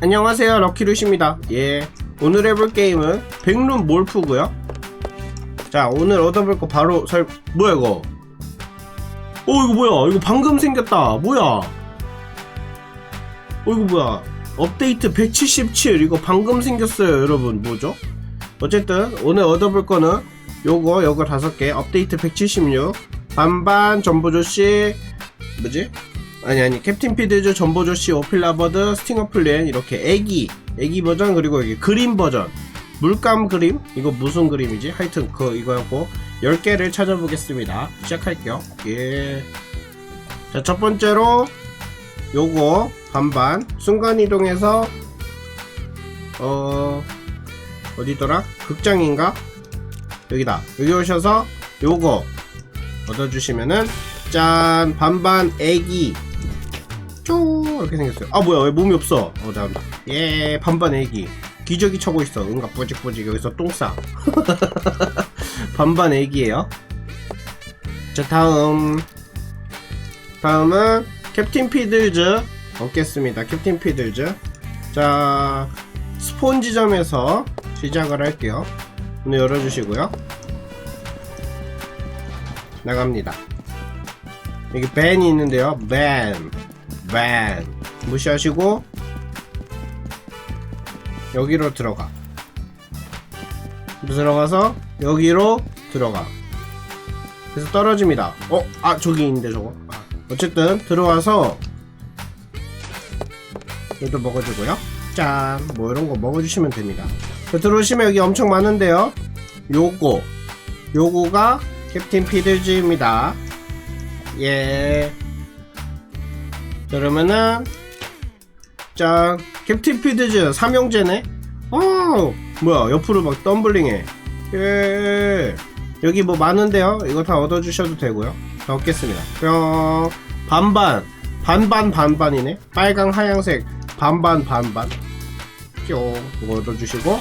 안녕하세요 럭키루시입니다. 예 오늘 해볼 게임은 백룸 몰프고요. 자 오늘 얻어볼 거 바로 설 뭐야 이거? 어 이거 뭐야? 이거 방금 생겼다. 뭐야? 어 이거 뭐야? 업데이트 177 이거 방금 생겼어요 여러분. 뭐죠? 어쨌든 오늘 얻어볼 거는 요거 요거 다섯 개. 업데이트 176 반반 전보조씨 뭐지? 아니 아니 캡틴 피드즈 전보조씨 오필라버드 스팅어 플랜 이렇게 애기 애기 버전 그리고 여기 그림 버전. 물감 그림? 이거 무슨 그림이지? 하여튼 그 이거였고 10개를 찾아보겠습니다. 시작할게요. 예자 첫 번째로 요거 반반. 순간이동해서 어 어디더라? 극장인가? 여기다. 여기 오셔서 요거 얻어주시면은 짠 반반 애기. 쪼 이렇게 생겼어요. 아 뭐야 왜 몸이 없어? 어 나온다 예 반반 애기. 기저귀 차고 있어. 응가 뿌직뿌직. 여기서 똥싸. 반반 애기예요. 자 다음. 다음은 캡틴 피들즈. 얻겠습니다. 캡틴 피들즈. 자 스폰지점에서 시작을 할게요. 문을 열어주시고요. 나갑니다 여기 벤이 있는데요. 벤, 벤. 무시하시고 여기로 들어가. 들어가서 여기로 들어가. 그래서 떨어집니다. 어? 아 저기 있는데 저거. 아, 어쨌든 들어와서 이것도 먹어주고요. 짠 뭐 이런 거 먹어주시면 됩니다. 자, 들어오시면 여기 엄청 많은데요. 요거. 요거가 캡틴 피들즈입니다 예. 자, 그러면은 짠 캡틴 피드즈 삼형제네. 어 뭐야 옆으로 막 덤블링해. 예. 여기 뭐 많은데요. 이거 다 얻어주셔도 되고요. 다 얻겠습니다. 뿅 반반 반반 반반이네. 빨강 하양색 반반 반반. 뿅 얻어주시고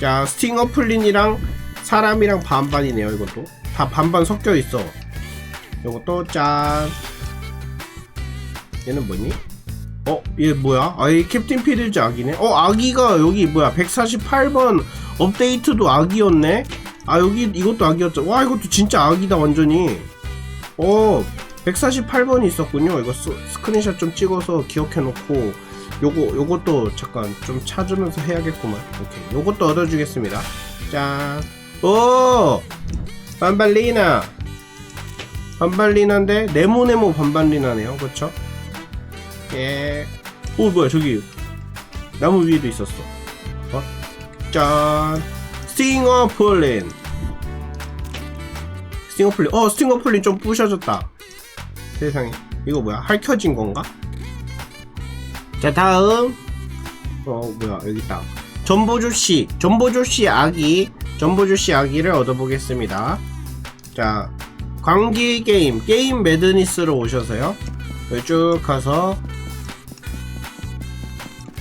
자 스팅어 플린이랑 사람이랑 반반이네요. 이것도 다 반반 섞여 있어. 요것도 짠 얘는 뭐니? 어? 얘 뭐야? 아, 얘 캡틴 피들즈 아기네? 어, 아기가 여기 뭐야? 148번 업데이트도 아기였네? 아, 여기 이것도 아기였죠. 와, 이것도 진짜 아기다, 완전히. 어, 148번이 있었군요. 이거 스, 스크린샷 좀 찍어서 기억해놓고, 요거, 요것도 잠깐 좀 찾으면서 해야겠구만. 오케이. 요것도 얻어주겠습니다. 짠. 오! 반발리나! 반발리나인데 네모네모 반발리나네요. 그쵸? 예. 오 뭐야 저기 나무 위에도 있었어. 어? 짠. 스팅어플린 스팅어플린 어 스팅어플린 좀 부셔졌다. 세상에. 이거 뭐야? 핥혀진 건가? 자 다음. 어 뭐야? 여기 있다. 전보조씨. 전보조씨 아기. 전보조씨 아기를 얻어보겠습니다. 자 광기 게임 게임 매드니스로 오셔서요. 여기 쭉 가서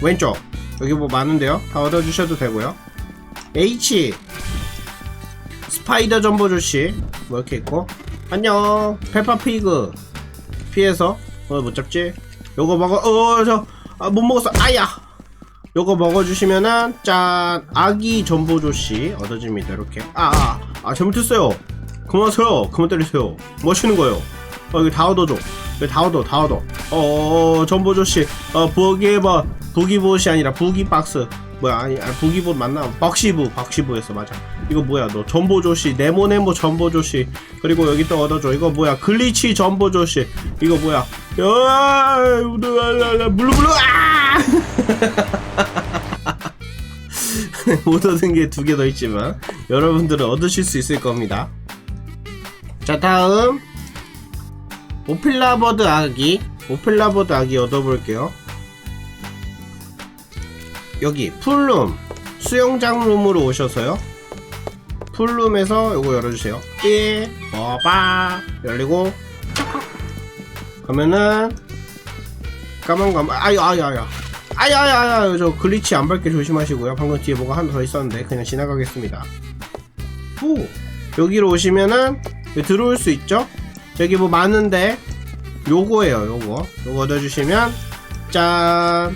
왼쪽 여기 뭐 많은데요? 다 얻어주셔도 되고요. H 스파이더 전보조씨 뭐 이렇게 있고. 안녕 페퍼피그. 피해서 어 못 잡지? 요거 먹어 어저 아, 못 먹었어. 아야! 요거 먹어주시면은 짠! 아기 전보조씨 얻어집니다 이렇게. 아아 아, 잘못했어요 그만하세요. 그만 때리세요. 뭐 하시는 거예요? 어, 여기 다 얻어줘. 여기 다 얻어, 다 얻어. 어, 전보조씨, 어, 부기해봐. 부기봇이 아니라 부기박스. 뭐야, 아니, 아니 부기봇 맞나? 박시부, 박시부였어, 맞아. 이거 뭐야, 너 전보조씨, 네모네모 전보조씨. 그리고 여기 또 얻어줘. 이거 뭐야, 글리치 전보조씨. 이거 뭐야, 야, 물루물루, 아! 못 얻은 게 두 개 더 있지만, 여러분들은 얻으실 수 있을 겁니다. 자 다음. 오필라버드 아기. 오필라버드 아기 얻어볼게요. 여기 풀룸. 수영장 룸으로 오셔서요. 풀룸에서 요거 열어주세요. 삐 버바 열리고. 그러면은 까만까만. 아유 아유 아유. 아유 아유 아유 저 글리치 안 밟게 조심하시고요. 방금 뒤에 뭐가 하나 더 있었는데 그냥 지나가겠습니다. 오 여기로 오시면은 들어올 수 있죠? 저기 뭐 많은데 요거예요 요거. 요거 얻어주시면 짠.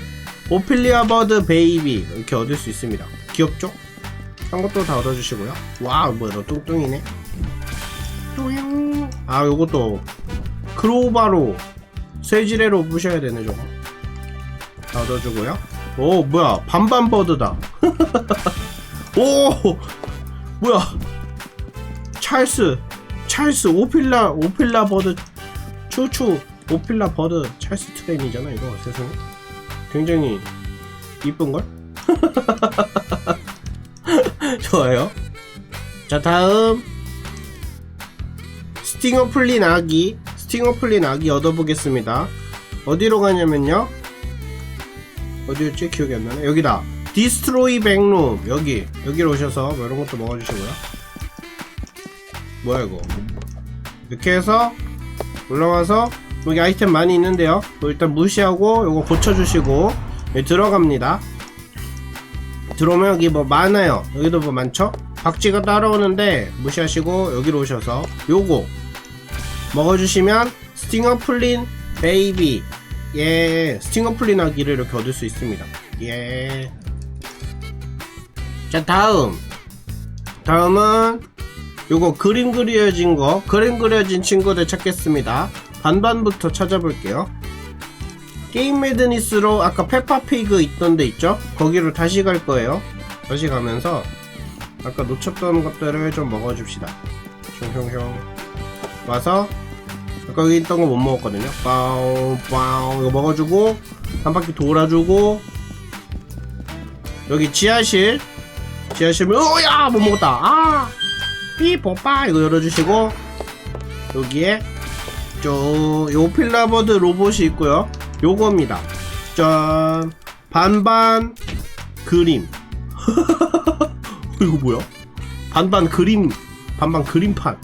오피리아 버드 베이비 이렇게 얻을 수 있습니다. 귀엽죠? 한 것도 다 얻어주시고요. 와 뭐야 너 뚱뚱이네. 뚱. 아 요것도 크로바로 쇠지레로 부셔야 되네 저거. 다 얻어주고요. 오 뭐야 반반 버드다. 오 뭐야. 찰스 찰스 오필라 오필라 버드 추추 오필라 버드 찰스 트레인이잖아 이거 세상에. 굉장히 이쁜걸? 좋아요. 자 다음. 스팅어 풀린 아기 스팅어 풀린 아기 얻어보겠습니다. 어디로 가냐면요. 어디였지? 기억이 안 나네. 여기다. 디스트로이 백룸 여기. 여기로 오셔서 뭐 이런 것도 먹어주시고요 뭐야 이거? 이렇게 해서 올라와서 여기 아이템 많이 있는데요. 뭐 일단 무시하고 요거 고쳐주시고 여기 들어갑니다. 들어오면 여기 뭐 많아요. 여기도 뭐 많죠? 박쥐가 따라오는데 무시하시고 여기로 오셔서 요거 먹어주시면 스팅어 풀린 베이비 예 스팅어 풀린 아기를 이렇게 얻을 수 있습니다. 예. 자 다음. 다음은 요거 그림 그려진 거 그림 그려진 친구들 찾겠습니다. 반반부터 찾아볼게요. 게임 매드니스로 아까 페파피그 있던 데 있죠? 거기로 다시 갈 거예요. 다시 가면서 아까 놓쳤던 것들을 좀 먹어줍시다. 흉흉흉 와서 아까 여기 있던 거 못 먹었거든요. 빠우 빠우 이거 먹어주고 한 바퀴 돌아주고. 여기 지하실. 지하실 오야! 못 먹었다. 아 삐뽀빠 이거 열어주시고 여기에 저요 필라버드 로봇이 있고요. 요겁니다. 짠. 반반 그림. 이거 뭐야? 반반 그림 반반 그림판.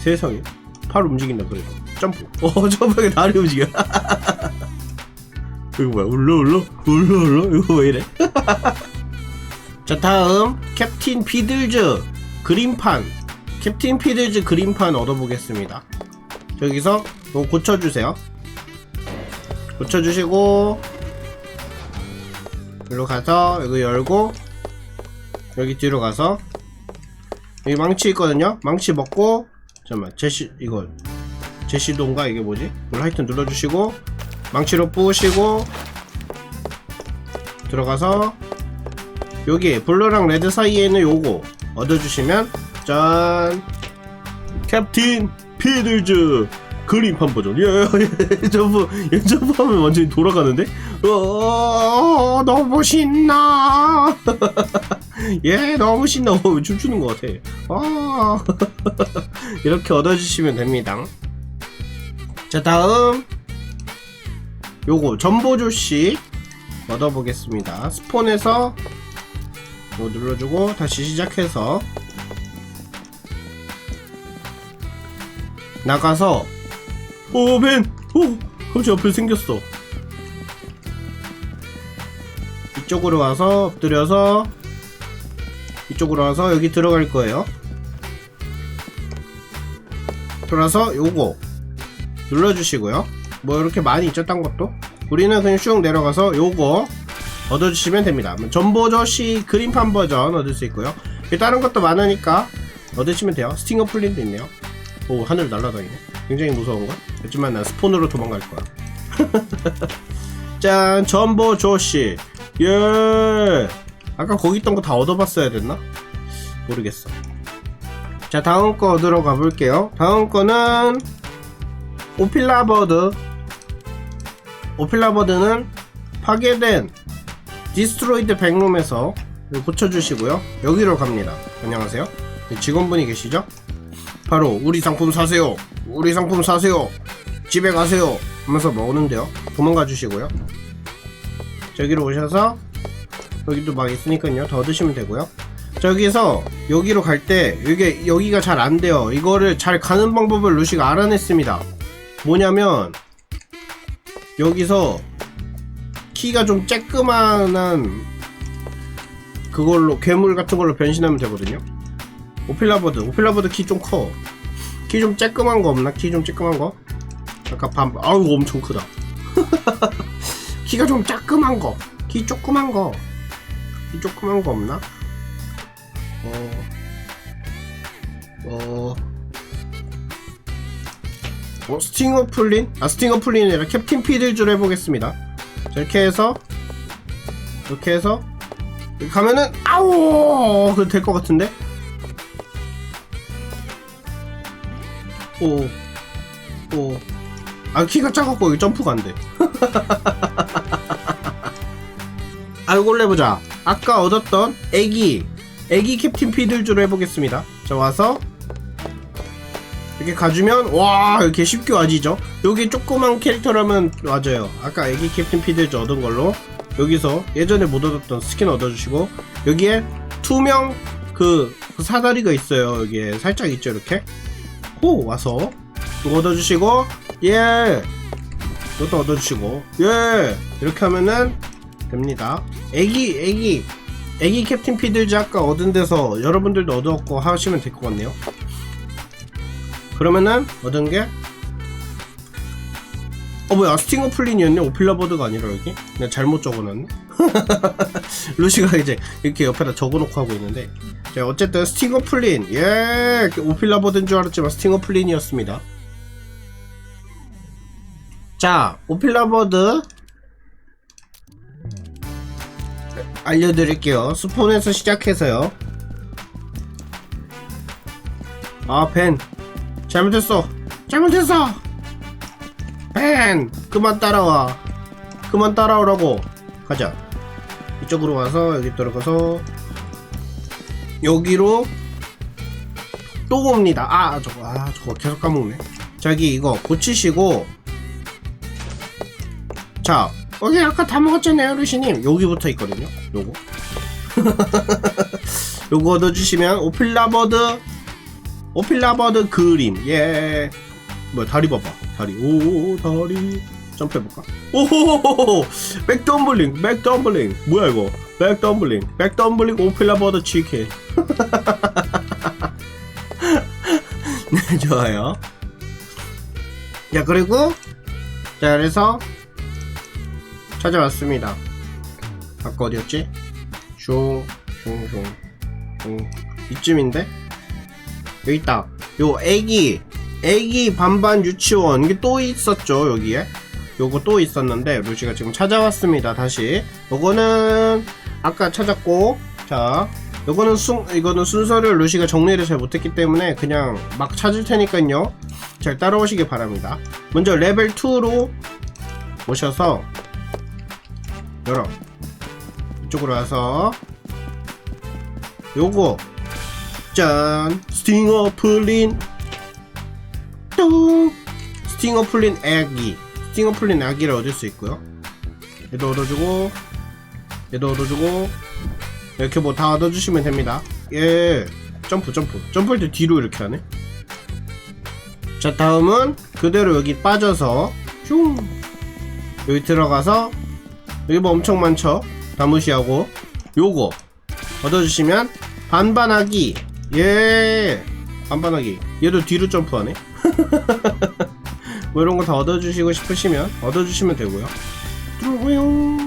세상에. 팔 움직인다 그래도 점프. 어 점프하게 다리 움직여. 이거 뭐야? 울러 울러? 울러 울러? 이거 왜 이래? 자 다음 캡틴 피들즈 그림판 캡틴 피들즈 그림판 얻어보겠습니다. 여기서 이거 고쳐주세요. 고쳐주시고 여기로 가서 이거 열고 여기 뒤로 가서. 여기 망치 있거든요? 망치 먹고 잠깐만 제시 이거 제시도인가 이게 뭐지? 뭘 하여튼 눌러주시고 망치로 부으시고 들어가서 여기 블루랑 레드 사이에 있는 요거 얻어주시면 짠. 캡틴 피들즈 그림판 버전. 예, 점프 예, 점프하면 완전히 돌아가는데? 어, 너무 신나. 예 너무 신나. 어, 춤추는 것 같아. 아. 이렇게 얻어주시면 됩니다. 자 다음. 요거 전보조씨 얻어보겠습니다. 스폰에서 이거 눌러주고 다시 시작해서 나가서 오벤 오 갑자기 옆에 생겼어. 이쪽으로 와서 엎드려서 이쪽으로 와서 여기 들어갈 거예요. 돌아서 요거 눌러주시고요. 뭐 이렇게 많이 딴 것도? 우리는 그냥 쭉 내려가서 요거 얻어주시면 됩니다. 전보저씨 그림판 버전 얻을 수 있고요. 다른 것도 많으니까 얻으시면 돼요. 스팅어 플린도 있네요. 오 하늘 날아다니네. 굉장히 무서운 걸 하지만 난 스폰으로 도망갈 거야. 짠 전보조씨 예. 아까 거기 있던 거 다 얻어봤어야 됐나? 모르겠어. 자 다음 거 얻으러 가볼게요. 다음 거는 오필라버드. 오필라버드는 파괴된 디스트로이드 백룸에서 고쳐주시고요. 여기로 갑니다. 안녕하세요. 직원분이 계시죠? 바로 우리 상품 사세요. 우리 상품 사세요. 집에 가세요. 하면서 먹는데요. 도망가 주시고요. 저기로 오셔서 여기도 막 있으니까요. 더 드시면 되고요. 저기서 여기로 갈 때 이게 여기가 잘 안 돼요. 이거를 잘 가는 방법을 루시가 알아냈습니다. 뭐냐면 여기서 키가 좀 쬐끄만한 그걸로 괴물 같은 걸로 변신하면 되거든요 오필라버드 오필라버드 키 좀 커 키 좀 쬐끄만 거 없나? 키 좀 쬐끄만 거? 아까 반 아우 엄청 크다 키가 좀 짜끔한 거키 조그만 거키 조그만 거 없나? 어... 어... 어, 스팅어 풀린? 아, 스팅어 풀린이 아니라 캡틴 피들주로 해보겠습니다. 자, 이렇게 해서, 이렇게 해서, 이렇게 가면은, 아오! 그래도 될것 같은데? 오, 오. 아, 키가 작았고, 여기 점프가 안 돼. 아, 이걸로 해보자. 아까 얻었던 애기, 애기 캡틴 피들주로 해보겠습니다. 자, 와서, 이렇게 가주면 와 이렇게 쉽게 와지죠? 여기 조그만 캐릭터라면 맞아요. 아까 애기 캡틴 피드즈 얻은 걸로. 여기서 예전에 못 얻었던 스킨 얻어주시고 여기에 투명 그, 그 사다리가 있어요. 여기에 살짝 있죠 이렇게? 호 와서. 이거 얻어주시고 예! 이것도 얻어주시고 예! 이렇게 하면은 됩니다. 애기 애기. 애기 캡틴 피들즈 아까 얻은 데서 여러분들도 얻었고 하시면 될 것 같네요 그러면은 얻은 게? 어 뭐야 스팅어 플린이었네. 오필라버드가 아니라 여기? 내가 잘못 적어놨네. 루시가 이제 이렇게 옆에다 적어놓고 하고 있는데. 자 어쨌든 스팅어 플린. 예 오필라버드인 줄 알았지만 스팅어 플린이었습니다. 자 오필라버드. 알려드릴게요. 스폰에서 시작해서요. 아 벤 잘못했어. 잘못했어. 벤 그만 따라와. 그만 따라오라고. 가자. 이쪽으로 와서 여기 들어가서 여기로 또 옵니다. 아 저거 아 저거 계속 까먹네. 자기 이거 고치시고. 자 여기 아까 다 먹었잖아요 루시님. 여기부터 있거든요 요거. 요거 얻어주시면 오필라버드 오필라버드 그림 예. 뭐야 다리 봐봐. 다리. 오 다리. 점프해볼까? 오호호호 백덤블링 백덤블링. 뭐야 이거? 백덤블링. 백덤블링 오필라버드 치킨. 네 좋아요. 자 그리고 자 그래서 찾아왔습니다. 아까 어디였지? 슝슝슝 슝. 이쯤인데 여기 있다. 요 애기 애기 반반 유치원 이게 또 있었죠 여기에. 요거 또 있었는데 루시가 지금 찾아왔습니다 다시. 요거는 아까 찾았고 자 요거는 순 이거는 순서를 루시가 정리를 잘 못했기 때문에 그냥 막 찾을 테니까요 잘 따라오시기 바랍니다. 먼저 레벨 2로 오셔서 열어 이쪽으로 와서 요거 짠. 스팅어 풀린 뚱 스팅어 풀린 애기. 스팅어 풀린 아기를 얻을 수 있고요. 얘도 얻어주고 얘도 얻어주고 이렇게 뭐 다 얻어주시면 됩니다. 예. 점프 점프. 점프할 때 뒤로 이렇게 하네. 자 다음은 그대로 여기 빠져서 슝. 여기 들어가서 여기 뭐 엄청 많죠? 다 무시하고 요거 얻어주시면 반반하기 예. 반반하기 얘도 뒤로 점프하네. 뭐 이런 거 다 얻어주시고 싶으시면 얻어주시면 되고요. 들어와요.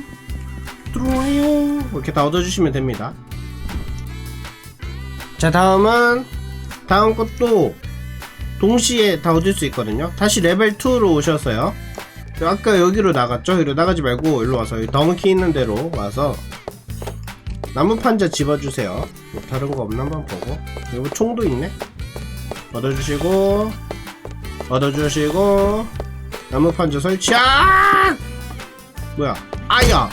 들어와요. 이렇게 다 얻어주시면 됩니다. 자 다음은 다음 것도 동시에 다 얻을 수 있거든요. 다시 레벨 2로 오셔서요. 아까 여기로 나갔죠? 여기로 나가지 말고 일로 와서 여기 더문키 있는 데로 와서 나무 판자 집어주세요. 뭐 다른 거 없나 한번 보고. 여기 총도 있네. 얻어주시고, 얻어주시고, 나무 판자 설치. 아! 뭐야? 아야!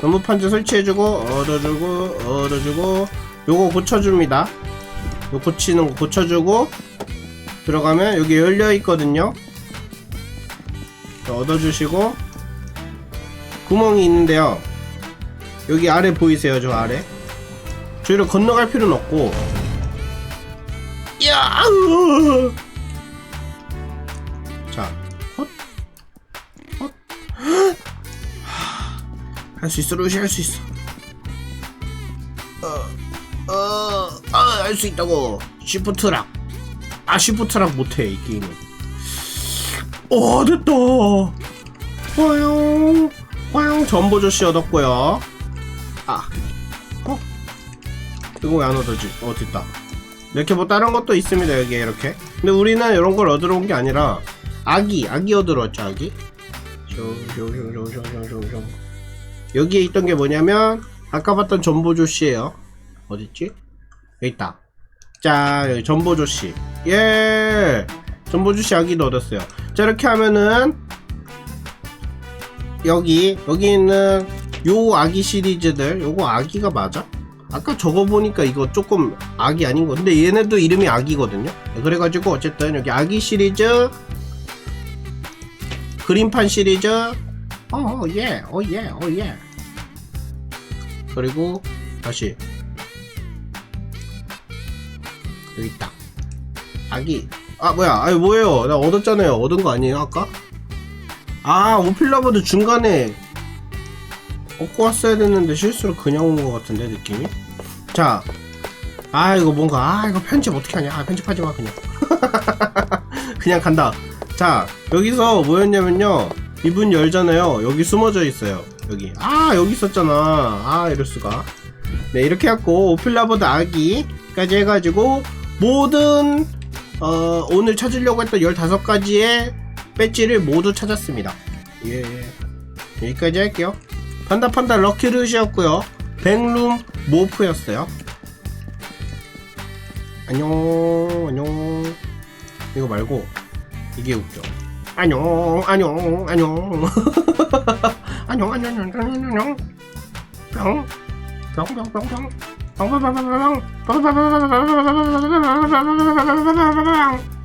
나무 판자 설치해주고, 얻어주고, 얻어주고, 요거 고쳐줍니다. 요 고치는 거 고쳐주고, 들어가면 여기 열려 있거든요. 얻어주시고, 구멍이 있는데요. 여기 아래 보이세요 저 아래 저희를 건너갈 필요는 없고 야 자, 헛, 헛, 할수 있어, 루시 할 수 있어. 어, 어, 아, 할 수 있다고. 시프트락. 아, 시프트락 못해 이 게임은. 오 됐다 와용 와용 전보조씨 얻었고요 아. 어? 이거 왜 안 얻어지? 어 됐다. 이렇게 뭐 다른 것도 있습니다 여기에 이렇게. 근데 우리는 이런 걸 얻으러 온 게 아니라 아기 아기 얻으러 왔죠 아기? 여기에 있던 게 뭐냐면 아까 봤던 전보조씨예요. 어딨지? 여기 있다. 자 여기 전보조씨. 예! 전보조씨 아기도 얻었어요. 자 이렇게 하면은 여기 여기 있는 요 아기 시리즈들 요거 아기가 맞아? 아까 저거 보니까 이거 조금 아기 아닌 거. 근데 얘네도 이름이 아기거든요. 그래가지고 어쨌든 여기 아기 시리즈 그림판 시리즈 어예 어예 어예. 그리고 다시. 여기 있다. 아기. 아 뭐야? 아니 뭐예요? 나 얻었잖아요. 얻은 거 아니에요 아까? 아 오필라보드 중간에 얻고 왔어야 됐는데 실수로 그냥 온 것 같은데 느낌이? 자 아 이거 뭔가 아 이거 편집 어떻게 하냐? 아 편집하지 마 그냥. 그냥 간다. 자 여기서 뭐였냐면요. 이분 열잖아요. 여기 숨어져 있어요. 여기. 아 여기 있었잖아. 아 이럴 수가. 네 이렇게 해갖고 오필라보드 아기까지 해가지고 모든 어, 오늘 찾으려고 했던 15가지의 배지를 모두 찾았습니다. 예. 여기까지 할게요 판다 판다 럭키루시였고요. 백룸 모프였어요. 안녕 안녕. 이거 말고 이게 웃겨. 안녕 안녕 안녕. 안녕 안녕 안녕 안녕 안녕 뿅뿅뿅뿅 뿅뿅뿅뿅뿅. 뿅뿅뿅뿅뿅